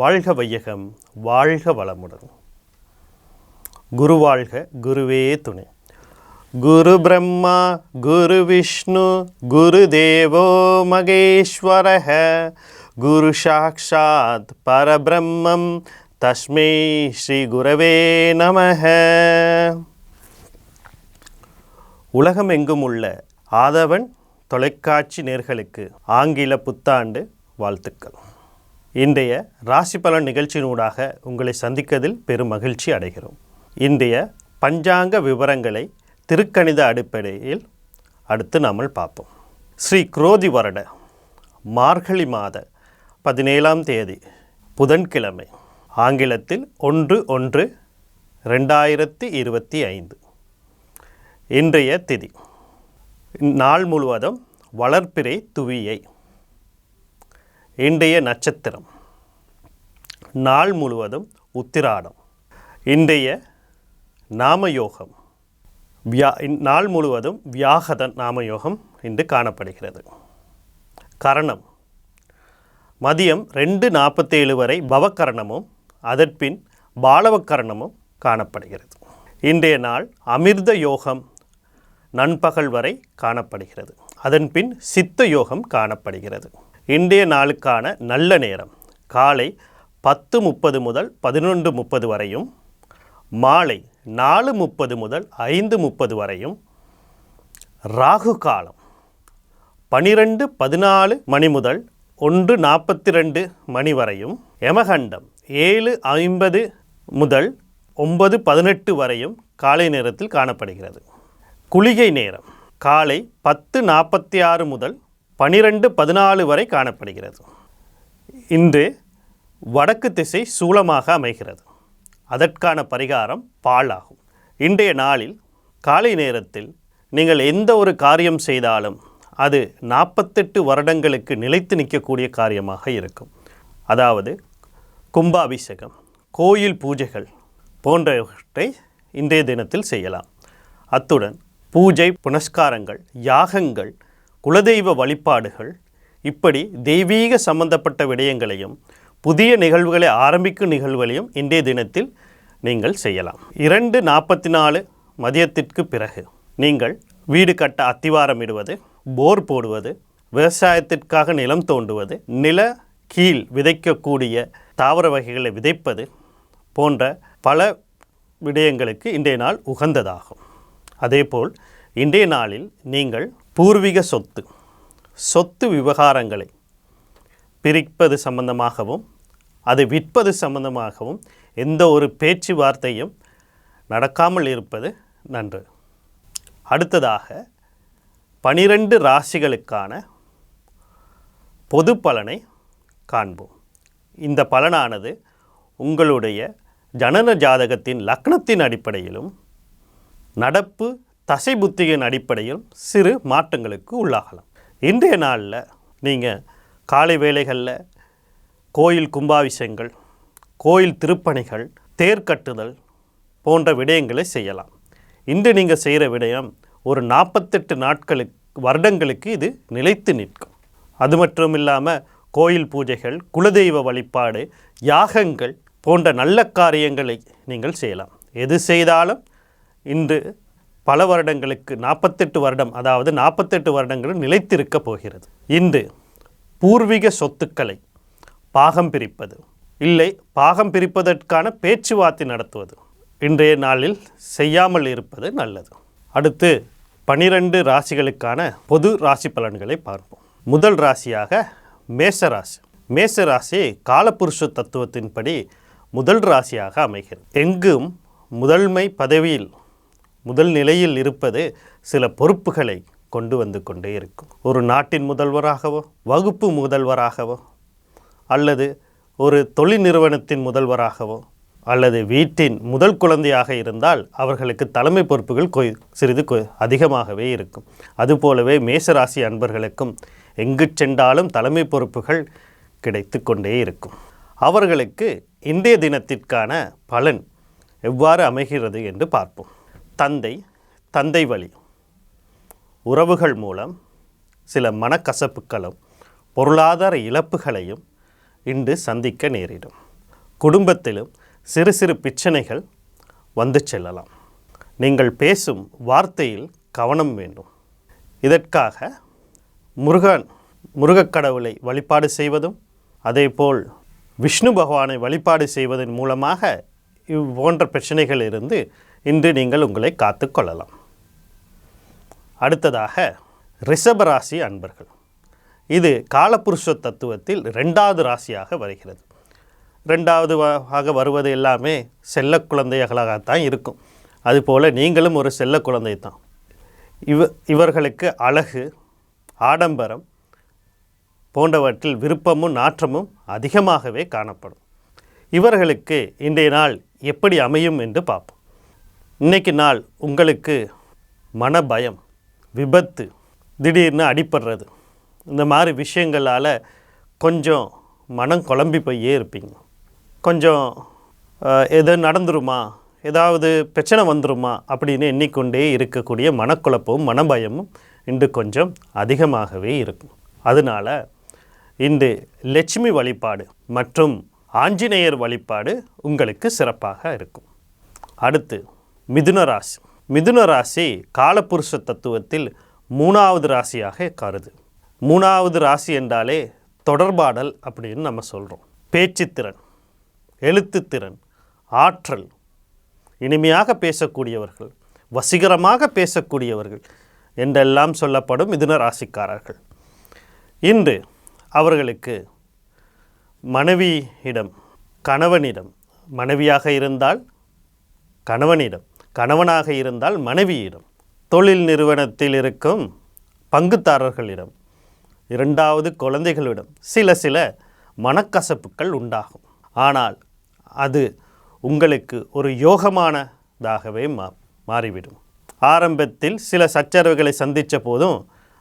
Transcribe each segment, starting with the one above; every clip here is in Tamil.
வாழ்க வையகம் வாழ்க வளமுடன். குரு வாழ்க குருவே துணை. குரு பிரம்மா குரு விஷ்ணு குரு தேவோ மகேஸ்வரः குரு சாக்ஷாத் பரபிரம்மம் தஸ்மை ஸ்ரீ குரவே நமக. உலகம் எங்கும் உள்ள ஆதவன் தொலைக்காட்சி நேர்களுக்கு ஆங்கில புத்தாண்டு வாழ்த்துக்கள். இன்றைய ராசி பலன் நிகழ்ச்சியினூடாக உங்களை சந்திக்கதில் பெரும் மகிழ்ச்சி அடைகிறோம். இன்றைய பஞ்சாங்க விவரங்களை திருக்கணித அடிப்படையில் அடுத்து நாம் பார்ப்போம். ஸ்ரீ குரோதி வருட மார்கழி மாத பதினேழாம் தேதி புதன்கிழமை ஆங்கிலத்தில் ஒன்று ஒன்று ரெண்டாயிரத்தி இருபத்தி ஐந்து. இன்றைய திதி நாள் முழுவதும் வளர்ப்பிறை துவியை இன்றைய நட்சத்திரம். நாள் முழுவதும் உத்திராடம். இன்றைய நாமயோகம். வியா நாள் முழுவதும் வியாகத நாமயோகம் இன்று காணப்படுகிறது. கரணம். மதியம் ரெண்டு நாற்பத்தேழு வரை பவக்கரணமும் அதன்பின் பாலவக்கரணமும் காணப்படுகிறது. இன்றைய நாள் அமிர்த யோகம் நண்பகல் வரை காணப்படுகிறது. அதன்பின் சித்த யோகம் காணப்படுகிறது. இன்றைய நாளுக்கான நல்ல நேரம். காலை பத்து முப்பது முதல் பதினொன்று முப்பது வரையும் மாலை நாலு முப்பது முதல் ஐந்து முப்பது வரையும் ராகு காலம் பனிரெண்டு பதினாலு மணி முதல் ஒன்று நாற்பத்தி ரெண்டு மணி வரையும் யமகண்டம் ஏழு ஐம்பது முதல் ஒன்பது பதினெட்டு வரையும் காலை நேரத்தில் காணப்படுகிறது. குளிகை நேரம் காலை பத்து நாற்பத்தி ஆறு முதல் பனிரெண்டு பதினாலு வரை காணப்படுகிறது. இன்று வடக்கு திசை சூலமாக அமைகிறது. அதற்கான பரிகாரம் பாலாகும். இன்றைய நாளில் காலை நேரத்தில் நீங்கள் எந்த ஒரு காரியம் செய்தாலும் அது நாற்பத்தெட்டு வருடங்களுக்கு நிலைத்து நிற்கக்கூடிய காரியமாக இருக்கும். அதாவது கும்பாபிஷேகம் கோயில் பூஜைகள் போன்றவற்றை இன்றைய தினத்தில் செய்யலாம். அத்துடன் பூஜை புனஸ்காரங்கள் யாகங்கள் குலதெய்வ வழிபாடுகள் இப்படி தெய்வீக சம்பந்தப்பட்ட விடயங்களையும் புதிய நிகழ்வுகளை ஆரம்பிக்கும் நிகழ்வுகளையும் இன்றைய தினத்தில் நீங்கள் செய்யலாம். இரண்டு நாற்பத்தி நாலு மதியத்திற்கு பிறகு நீங்கள் வீடு கட்ட அத்திவாரம் இடுவது போர் போடுவது விவசாயத்திற்காக நிலம் தோண்டுவது நில கீழ் விதைக்கக்கூடிய தாவர வகைகளை விதைப்பது போன்ற பல விடயங்களுக்கு இன்றைய நாள் உகந்ததாகும். அதேபோல் இன்றைய நாளில் நீங்கள் பூர்வீக சொத்து சொத்து விவகாரங்களை பிரிப்பது சம்பந்தமாகவும் அதை விற்பது சம்பந்தமாகவும் எந்த ஒரு பேச்சுவார்த்தையும் நடக்காமல் இருப்பது நன்று. அடுத்ததாக பனிரெண்டு ராசிகளுக்கான பொது பலனை காண்போம். இந்த பலனானது உங்களுடைய ஜனன ஜாதகத்தின் லக்னத்தின் அடிப்படையிலும் நடப்பு தசை புத்தியின் அடிப்படையில் சிறு மாற்றங்களுக்கு உள்ளாகலாம். இன்றைய நாளில் நீங்கள் காலை வேளைகளில் கோயில் கும்பாபிஷேகங்கள் கோயில் திருப்பணிகள் தேர் கட்டுதல் போன்ற விடயங்களை செய்யலாம். இன்று நீங்கள் செய்கிற விடயம் ஒரு நாற்பத்தெட்டு நாட்களுக்கு வருடங்களுக்கு இது நிலைத்து நிற்கும். அது மட்டும் இல்லாமல் கோயில் பூஜைகள் குலதெய்வ வழிபாடு யாகங்கள் போன்ற நல்ல காரியங்களை நீங்கள் செய்யலாம். எது செய்தாலும் இன்று பல வருடங்களுக்கு நாற்பத்தெட்டு வருடம் அதாவது நாற்பத்தெட்டு வருடங்கள் நிலைத்திருக்கப் போகிறது. இன்று பூர்வீக சொத்துக்களை பாகம் பிரிப்பது இல்லை பாகம் பிரிப்பதற்கான பேச்சுவார்த்தை நடத்துவது இன்றைய நாளில் செய்யாமல் இருப்பது நல்லது. அடுத்து பனிரெண்டு ராசிகளுக்கான பொது ராசி பலன்களை பார்ப்போம். முதல் ராசியாக மேச ராசி. மேச ராசி காலபுருஷ தத்துவத்தின்படி முதல் ராசியாக அமைகிறது. எங்கும் முதன்மை பதவியில் முதல் நிலையில் இருப்பது சில பொறுப்புகளை கொண்டு வந்து கொண்டே இருக்கும். ஒரு நாட்டின் முதல்வராகவோ வகுப்பு முதல்வராகவோ அல்லது ஒரு தொழில் நிறுவனத்தின் முதல்வராகவோ அல்லது வீட்டின் முதல் குழந்தையாக இருந்தால் அவர்களுக்கு தலைமை பொறுப்புகள் கொ சிறிது கொ அதிகமாகவே இருக்கும். அதுபோலவே மேசராசி அன்பர்களுக்கும் எங்கு சென்றாலும் தலைமை பொறுப்புகள் கிடைத்து கொண்டே இருக்கும். அவர்களுக்கு இன்றைய தினத்திற்கான பலன் எவ்வாறு அமைகிறது என்று பார்ப்போம். தந்தை தந்தை வழி. உறவுகள் மூலம் சில மனக்கசப்புகளும் பொருளாதார இழப்புகளையும் இன்று சந்திக்க நேரிடும். குடும்பத்திலும் சிறு சிறு பிரச்சனைகள் வந்து செல்லலாம். நீங்கள் பேசும் வார்த்தையில் கவனம் வேண்டும். இதற்காக முருகன் முருகக் கடவுளை வழிபாடு செய்வதும் அதேபோல் விஷ்ணு பகவானை வழிபாடு செய்வதன் மூலமாக இவ்வோன்ற பிரச்சனைகளிலிருந்து இருந்து இன்று நீங்கள் உங்களை காத்து கொள்ளலாம். அடுத்ததாக ரிஷபராசி அன்பர்கள். இது காலபுருஷ தத்துவத்தில் ரெண்டாவது ராசியாக வருகிறது. ரெண்டாவது ஆக வருவது எல்லாமே செல்ல குழந்தைகளாகத்தான் இருக்கும். அதுபோல் நீங்களும் ஒரு செல்ல குழந்தை தான். இவ இவர்களுக்கு அழகு ஆடம்பரம் போன்றவற்றில் விருப்பமும் நாற்றமும் அதிகமாகவே காணப்படும். இவர்களுக்கு இன்றைய நாள் எப்படி அமையும் என்று பார்ப்போம். இன்னைக்கு நாள் உங்களுக்கு மன பயம் விபத்து திடீர்னு அடிபடுறது. இந்த மாதிரி விஷயங்களால் கொஞ்சம் மனம் குழம்பி போயே இருப்பீங்க. கொஞ்சம் எது நடந்துருமா? ஏதாவது பிரச்சனை வந்துருமா? அப்படின்னு எண்ணிக்கொண்டே இருக்கக்கூடிய மனக்குழப்பமும் மனபயமும் இன்று கொஞ்சம் அதிகமாகவே இருக்கும். அதனால் இன்று லட்சுமி வழிபாடு மற்றும் ஆஞ்சநேயர் வழிபாடு உங்களுக்கு சிறப்பாக இருக்கும். அடுத்து மிதுன ராசி. மிதுன ராசி காலப்புருஷ தத்துவத்தில் மூணாவது ராசியாக கருது மூணாவது ராசி என்றாலே தொடர்பாடல் அப்படின்னு நம்ம சொல்கிறோம் பேச்சுத்திறன் எழுத்துத்திறன் ஆற்றல் இனிமையாக பேசக்கூடியவர்கள் வசீகரமாக பேசக்கூடியவர்கள் என்றெல்லாம் சொல்லப்படும் மிதுன ராசிக்காரர்கள். இன்று அவர்களுக்கு மனைவியிடம் கணவனிடம் மனைவியாக இருந்தால் கணவனிடம் கணவனாக இருந்தால் மனைவியிடம் தொழில் நிறுவனத்தில் இருக்கும் பங்குதாரர்களிடம் இரண்டாவது குழந்தைகளிடம் சில சில மனக்கசப்புகள் உண்டாகும். ஆனால் அது உங்களுக்கு ஒரு யோகமானதாகவே மா மாறிவிடும். ஆரம்பத்தில் சில சச்சரவுகளை சந்தித்த போதும்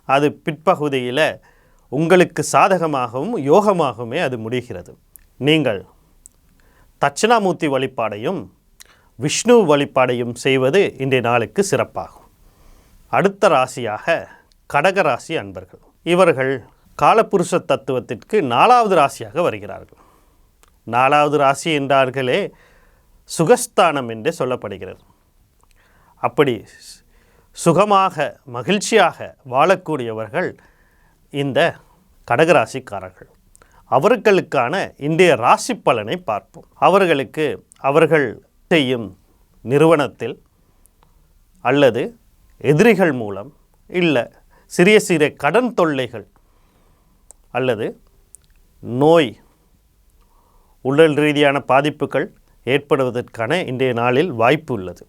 அது பிற்பகுதியில் உங்களுக்கு சாதகமாகவும் யோகமாகவுமே அது முடிகிறது. நீங்கள் தட்சிணாமூர்த்தி வழிபாடையும் விஷ்ணு வழிபாடையும் செய்வது இன்றைய நாளுக்கு சிறப்பாகும். அடுத்த ராசியாக கடகராசி அன்பர்கள். இவர்கள் காலபுருஷ தத்துவத்திற்கு நாலாவது ராசியாக வருகிறார்கள். நாலாவது ராசி என்றார்களே சுகஸ்தானம் என்று சொல்லப்படுகிறது. அப்படி சுகமாக மகிழ்ச்சியாக வாழக்கூடியவர்கள் இந்த கடகராசிக்காரர்கள் அவர்களுக்கான இன்றைய ராசி பலனை பார்ப்போம். அவர்களுக்கு அவர்கள் செய்யும் நிறுவனத்தில் அல்லது எதிரிகள் மூலம் இல்லை சிறிய சிறிய கடன் தொல்லைகள் அல்லது நோய் உடல் ரீதியான பாதிப்புகள் ஏற்படுவதற்கான இன்றைய நாளில் வாய்ப்பு உள்ளது.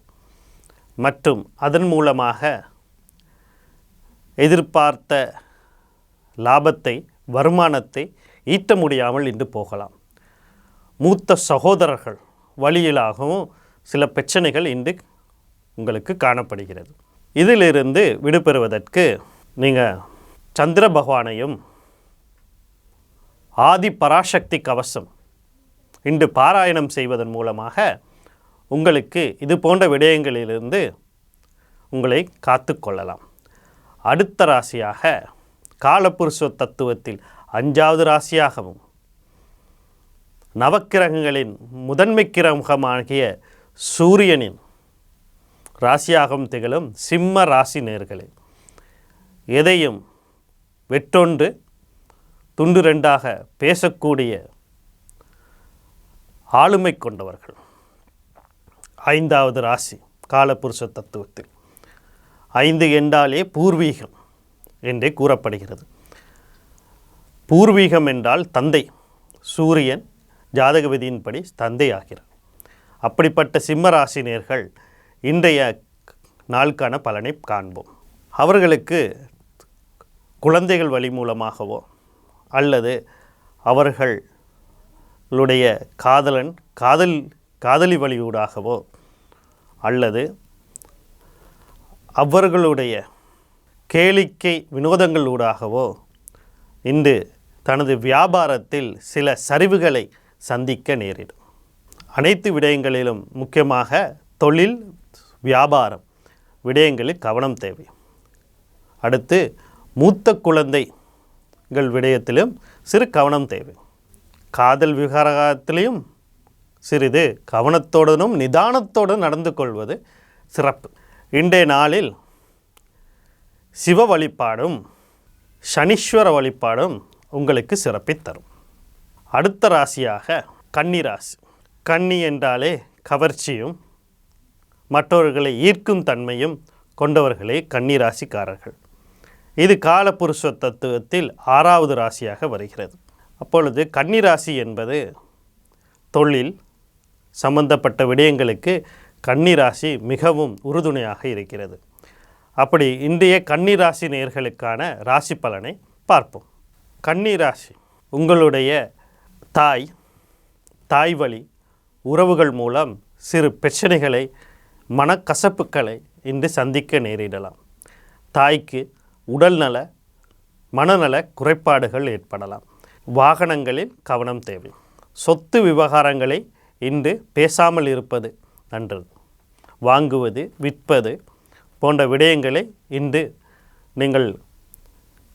மற்றும் அதன் மூலமாக எதிர்பார்த்த லாபத்தை வருமானத்தை ஈட்ட முடியாமல் இன்று போகலாம். மூத்த சகோதரர்கள் வழியிலாகவும் சில பிரச்சனைகள் இன்று உங்களுக்கு காணப்படுகிறது. இதிலிருந்து விடுபெறுவதற்கு நீங்கள் சந்திர பகவானையும் ஆதி பராசக்தி கவசம் இன்று பாராயணம் செய்வதன் மூலமாக உங்களுக்கு இது போன்ற விடயங்களிலிருந்து உங்களை காத்து கொள்ளலாம். அடுத்த ராசியாக காலப்புருஷ தத்துவத்தில் அஞ்சாவது ராசியாகவும் நவக்கிரகங்களின் முதன்மை கிரகமாகிய சூரியனின் ராசியாகவும் திகழும் சிம்ம ராசி நேர்களே எதையும் வெட்டொன்று துண்டு ரெண்டாக பேசக்கூடிய ஆளுமை கொண்டவர்கள். ஐந்தாவது ராசி காலபுருஷ தத்துவத்தில். ஐந்து என்றாலே பூர்வீகம் என்றே கூறப்படுகிறது. பூர்வீகம் என்றால் தந்தை சூரியன் ஜாதக விதியின்படி தந்தை ஆகிறார் அப்படிப்பட்ட சிம்ம ராசினியர்கள் இன்றைய நாளுக்கான பலனை காண்போம். அவர்களுக்கு குழந்தைகள் வழி மூலமாகவோ அல்லது அவர்களுடைய காதலன் காதல் காதலி வழியூடாகவோ அல்லது அவர்களுடைய கேளிக்கை வினோதங்களூடாகவோ இன்று தனது வியாபாரத்தில் சில சரிவுகளை சந்திக்க நேரிடும். அனைத்து விடயங்களிலும் முக்கியமாக தொழில் வியாபாரம் விடயங்களில் கவனம் தேவை. அடுத்து மூத்த குழந்தைகள் விடயத்திலும் சிறு கவனம் தேவை. காதல் விவகாரத்திலையும் சிறிது கவனத்தோடனும் நிதானத்தோடும் நடந்து கொள்வது சிறப்பு. இன்றைய நாளில் சிவ வழிபாடும் சனீஸ்வர வழிபாடும் உங்களுக்கு சிறப்பை தரும். அடுத்த ராசியாக கன்னி ராசி. கன்னி என்றாலே கவர்ச்சியும் மற்றவர்களை ஈர்க்கும் தன்மையும் கொண்டவர்களே கன்னி ராசிக்காரர்கள். இது காலபுருஷ தத்துவத்தில் ஆறாவது ராசியாக வருகிறது. அப்பொழுது கன்னி ராசி என்பது தொழில் சம்பந்தப்பட்ட விடயங்களுக்கு கன்னி ராசி மிகவும் உறுதுணையாக இருக்கிறது. அப்படி இன்றைய கன்னி ராசி நேர்களுக்கான ராசி பலனை பார்ப்போம். கன்னி ராசி உங்களுடைய தாய் தாய் வழி உறவுகள் மூலம் சிறு பிரச்சனைகளை மனக்கசப்புகளை இன்று சந்திக்க நேரிடலாம். தாய்க்கு உடல்நல மனநல குறைபாடுகள் ஏற்படலாம். வாகனங்களில் கவனம் தேவை. சொத்து விவகாரங்களை இன்று பேசாமல் இருப்பது நன்றது. வாங்குவது விற்பது போன்ற விடயங்களை இன்று நீங்கள்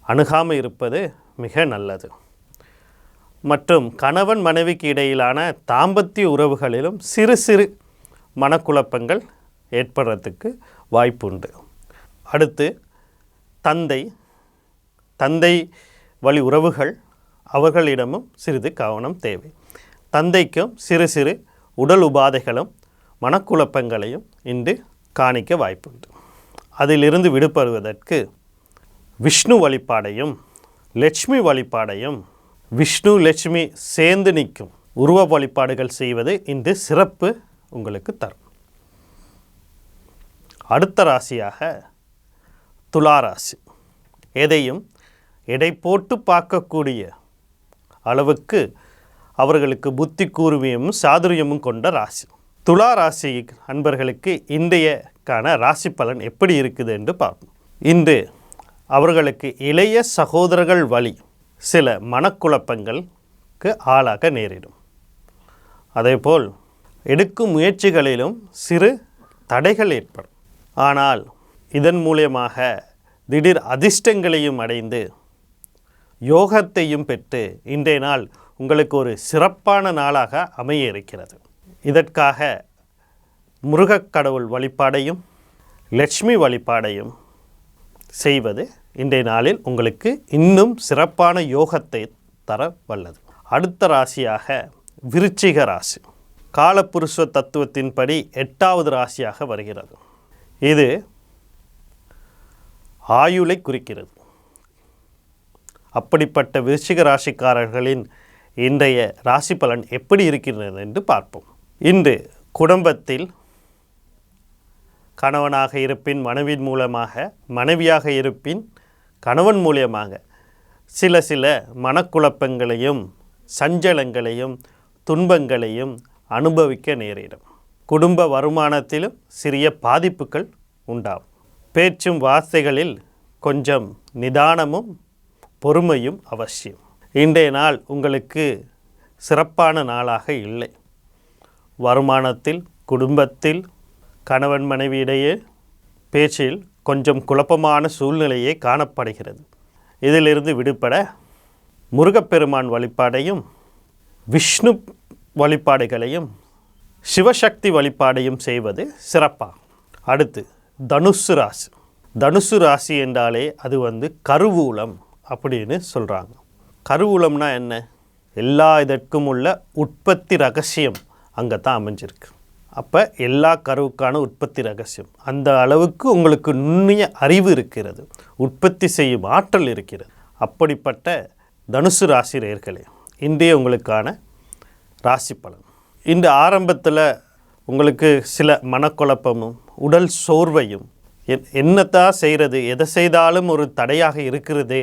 அணுகாமல் இருப்பது மிக நல்லது. மற்றும் கணவன் மனைவிக்கு இடையிலான தாம்பத்திய உறவுகளிலும் சிறு சிறு மனக்குழப்பங்கள் ஏற்படுறதுக்கு வாய்ப்புண்டு. அடுத்து தந்தை தந்தை வழி உறவுகள் அவர்களிடமும் சிறிது கவனம் தேவை. தந்தைக்கும் சிறு சிறு உடல் உபாதைகளும் மனக்குழப்பங்களையும் இன்று காணிக்க வாய்ப்புண்டு. அதிலிருந்து விடுபடுவதற்கு விஷ்ணு வழிபாடையும் லட்சுமி வழிபாடையும் விஷ்ணு லட்சுமி சேர்ந்து நிற்கும் உருவ வழிபாடுகள் செய்வது இன்று சிறப்பு உங்களுக்கு தரும். அடுத்த ராசியாக துளாராசி எதையும் எடை போட்டு பார்க்கக்கூடிய அளவுக்கு அவர்களுக்கு புத்தி கூர்மையும் சாதுரியமும் கொண்ட ராசி. துலா ராசி அன்பர்களுக்கு இன்றையக்கான ராசி பலன் எப்படி இருக்குது என்று பார்ப்போம். இன்று அவர்களுக்கு இளைய சகோதரர்கள் வழி சில மனக்குழப்பங்களுக்கு ஆளாக நேரிடும். அதேபோல் எடுக்கும் முயற்சிகளிலும் சிறு தடைகள் ஏற்படும். ஆனால் இதன் மூலியமாக திடீர் அதிர்ஷ்டங்களையும் அடைந்து யோகத்தையும் பெற்று இன்றைய நாள் உங்களுக்கு ஒரு சிறப்பான நாளாக அமைய இருக்கிறது இதற்காக முருகக் கடவுள் வழிபாடையும் லட்சுமி வழிபாடையும் செய்வது இன்றைய நாளில் உங்களுக்கு இன்னும் சிறப்பான யோகத்தை தர வல்லது. அடுத்த ராசியாக விருச்சிக ராசி. காலப்புருஷ தத்துவத்தின்படி எட்டாவது ராசியாக வருகிறது. இது ஆயுளை குறிக்கிறது. அப்படிப்பட்ட விருச்சிக ராசிக்காரர்களின் இன்றைய ராசி பலன் எப்படி இருக்கிறது என்று பார்ப்போம். இன்று குடும்பத்தில் கணவனாக இருப்பின் மனைவின் மூலமாக மனைவியாக இருப்பின் கணவன் மூலியமாக சில சில மனக்குழப்பங்களையும் சஞ்சலங்களையும் துன்பங்களையும் அனுபவிக்க நேரிடும். குடும்ப வருமானத்திலும் சிறிய பாதிப்புகள் உண்டாகும். பேச்சும் வார்த்தைகளில் கொஞ்சம் நிதானமும் பொறுமையும் அவசியம். இன்றைய நாள் உங்களுக்கு சிறப்பான நாளாக இல்லை. வருமானத்தில் குடும்பத்தில் கணவன் மனைவியிடையே பேச்சில் கொஞ்சம் குழப்பமான சூழ்நிலையே காணப்படுகிறது. இதிலிருந்து விடுபட முருகப்பெருமான் வழிபாடையும் விஷ்ணு வழிபாடுகளையும் சிவசக்தி வழிபாடையும் செய்வது சிறப்பாகும் அடுத்து தனுசு ராசி. தனுசு ராசி என்றாலே அது வந்து கருவூலம் அப்படின்னு சொல்கிறாங்க கருவூலம்னா என்ன? எல்லா இதற்கும் உள்ள உற்பத்தி ரகசியம் அங்கே தான் அமைஞ்சிருக்கு. அப்போ எல்லா கருவுக்கான உற்பத்தி ரகசியம். அந்த அளவுக்கு உங்களுக்கு நுண்ணிய அறிவு இருக்கிறது. உற்பத்தி செய்யும் ஆற்றல் இருக்கிறது. அப்படிப்பட்ட தனுசு ராசி நேர்களே இன்றைய உங்களுக்கான ராசி பலன். இன்று ஆரம்பத்தில் உங்களுக்கு சில மனக்குழப்பமும் உடல் சோர்வையும் என் என்னத்தான் செய்கிறது எதை செய்தாலும் ஒரு தடையாக இருக்கிறதே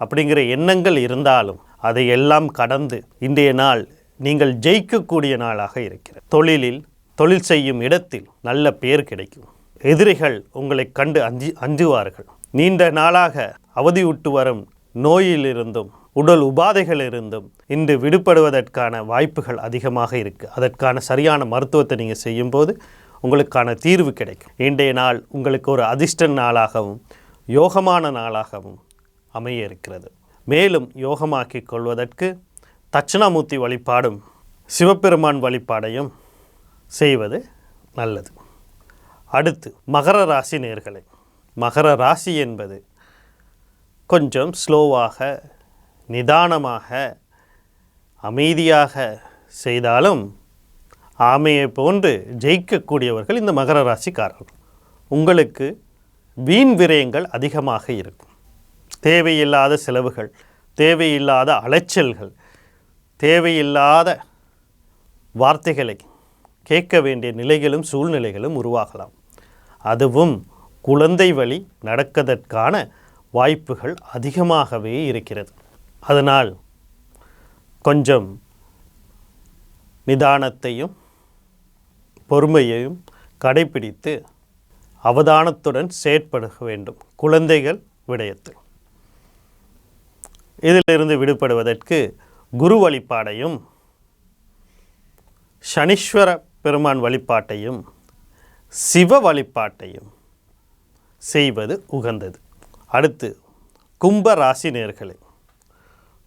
அப்படிங்கிற எண்ணங்கள் இருந்தாலும் அதை எல்லாம் கடந்து இன்றைய நாள் நீங்கள் ஜெயிக்கக்கூடிய நாளாக இருக்கிறது. தொழிலில் தொழில் செய்யும் இடத்தில் நல்ல பேர் கிடைக்கும். எதிரிகள் உங்களை கண்டு அஞ்சி அஞ்சுவார்கள். நீண்ட நாளாக அவதியுட்டு வரும் நோயிலிருந்தும் உடல் உபாதைகளிலிருந்தும் இன்று விடுபடுவதற்கான வாய்ப்புகள் அதிகமாக இருக்குது அதற்கான சரியான மருத்துவத்தை நீங்கள் செய்யும்போது உங்களுக்கான தீர்வு கிடைக்கும். இன்றைய நாள் உங்களுக்கு ஒரு அதிர்ஷ்ட நாளாகவும் யோகமான நாளாகவும் அமைய இருக்கிறது மேலும் யோகமாக்கிக் கொள்வதற்கு தட்சிணாமூர்த்தி வழிபாடும் சிவபெருமான் வழிபாடையும் செய்வது நல்லது. அடுத்து மகர ராசி நேர்களை. மகர ராசி என்பது கொஞ்சம் ஸ்லோவாக நிதானமாக அமைதியாக செய்தாலும் ஆமையை போன்று ஜெயிக்கக்கூடியவர்கள் இந்த மகர ராசிக்காரர்கள். உங்களுக்கு வீண் விரயங்கள் அதிகமாக இருக்கும். தேவையில்லாத செலவுகள் தேவையில்லாத அலைச்சல்கள் தேவையில்லாத வார்த்தைகளை கேட்க வேண்டிய நிலைகளும் சூழ்நிலைகளும் உருவாகலாம். அதுவும் குழந்தை வழி நடக்கதற்கான வாய்ப்புகள் அதிகமாகவே இருக்கிறது. அதனால் கொஞ்சம் நிதானத்தையும் பொறுமையையும் கடைபிடித்து அவதானத்துடன் செயற்படுக வேண்டும். குழந்தைகள் விடயத்தில். இதிலிருந்து விடுபடுவதற்கு குரு வழிபாடையும் சனீஸ்வர பெருமான் வழிபாட்டையும் சிவ வழிபாட்டையும் செய்வது உகந்தது. அடுத்து கும்ப ராசி நேர்களே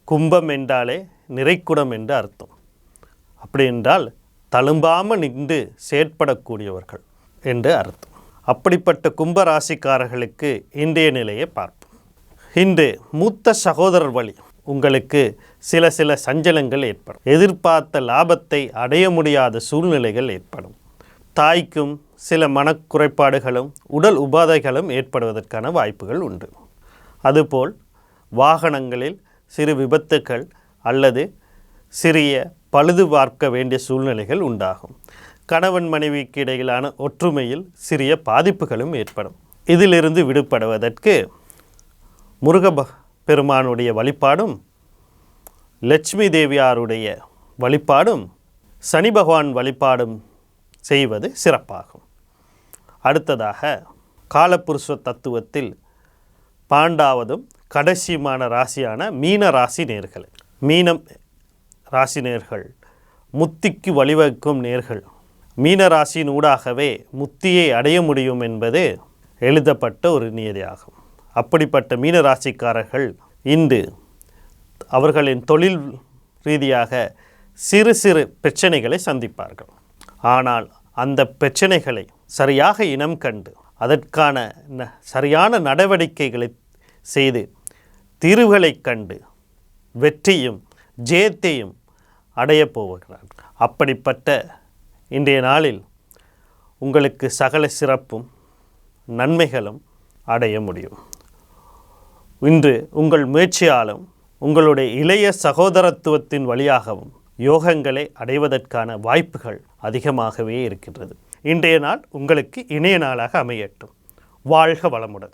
கும்பம் என்றாலே நிறைக்குடம் என்று அர்த்தம். அப்படி என்றால் தழும்பாமல் நின்று செயற்படக்கூடியவர்கள் என்று அர்த்தம். அப்படிப்பட்ட கும்ப ராசிக்காரர்களுக்கு இன்றைய நிலையை பார்ப்போம். இன்று மூத்த சகோதரர் வழி உங்களுக்கு சில சில சஞ்சலங்கள் ஏற்படும். எதிர்பார்த்த லாபத்தை அடைய முடியாத சூழ்நிலைகள் ஏற்படும். தாய்க்கும் சில மனக்குறைபாடுகளும் உடல் உபாதைகளும் ஏற்படுவதற்கான வாய்ப்புகள் உண்டு. அதுபோல் வாகனங்களில் சிறு விபத்துக்கள் அல்லது சிறிய பழுது பார்க்க வேண்டிய சூழ்நிலைகள் உண்டாகும். கணவன் மனைவிக்கு இடையிலான ஒற்றுமையில் சிறிய பாதிப்புகளும் ஏற்படும். இதிலிருந்து விடுபடுவதற்கு முருக பெருமானுடைய வழிபாடும் லட்சுமி தேவியாருடைய வழிபாடும் சனி பகவான் வழிபாடும் செய்வது சிறப்பாகும். அடுத்ததாக காலப்புருஷ தத்துவத்தில் பாண்டாவதும் கடைசியுமான ராசியான மீன ராசி நேர்கள். மீனம் ராசி நேர்கள் முத்திக்கு வழிவகுக்கும் நேர்கள். மீன ராசியின் ஊடாகவே முத்தியை அடைய முடியும் என்பது எழுதப்பட்ட ஒரு நியதியாகும். அப்படிப்பட்ட மீன ராசிக்காரர்கள் இன்று அவர்களின் தொழில் ரீதியாக சிறு சிறு பிரச்சனைகளை சந்திப்பார்கள். ஆனால் அந்த பிரச்சனைகளை சரியாக இனம் கண்டு அதற்கான ந- சரியான நடவடிக்கைகளை செய்து தீர்வுகளை கண்டு வெற்றியும் ஜெயத்தையும் அடையப் போகிறார் அப்படிப்பட்ட இன்றைய நாளில் உங்களுக்கு சகல சிறப்பும் நன்மைகளும் அடைய முடியும். இன்று உங்கள் முயற்சியாலும் உங்களுடைய இளைய சகோதரத்துவத்தின் வழியாகவும் யோகங்களை அடைவதற்கான வாய்ப்புகள் அதிகமாகவே இருக்கின்றது. இன்றைய நாள் உங்களுக்கு இணைய நாளாக அமையட்டும். வாழ்க வளமுடன்.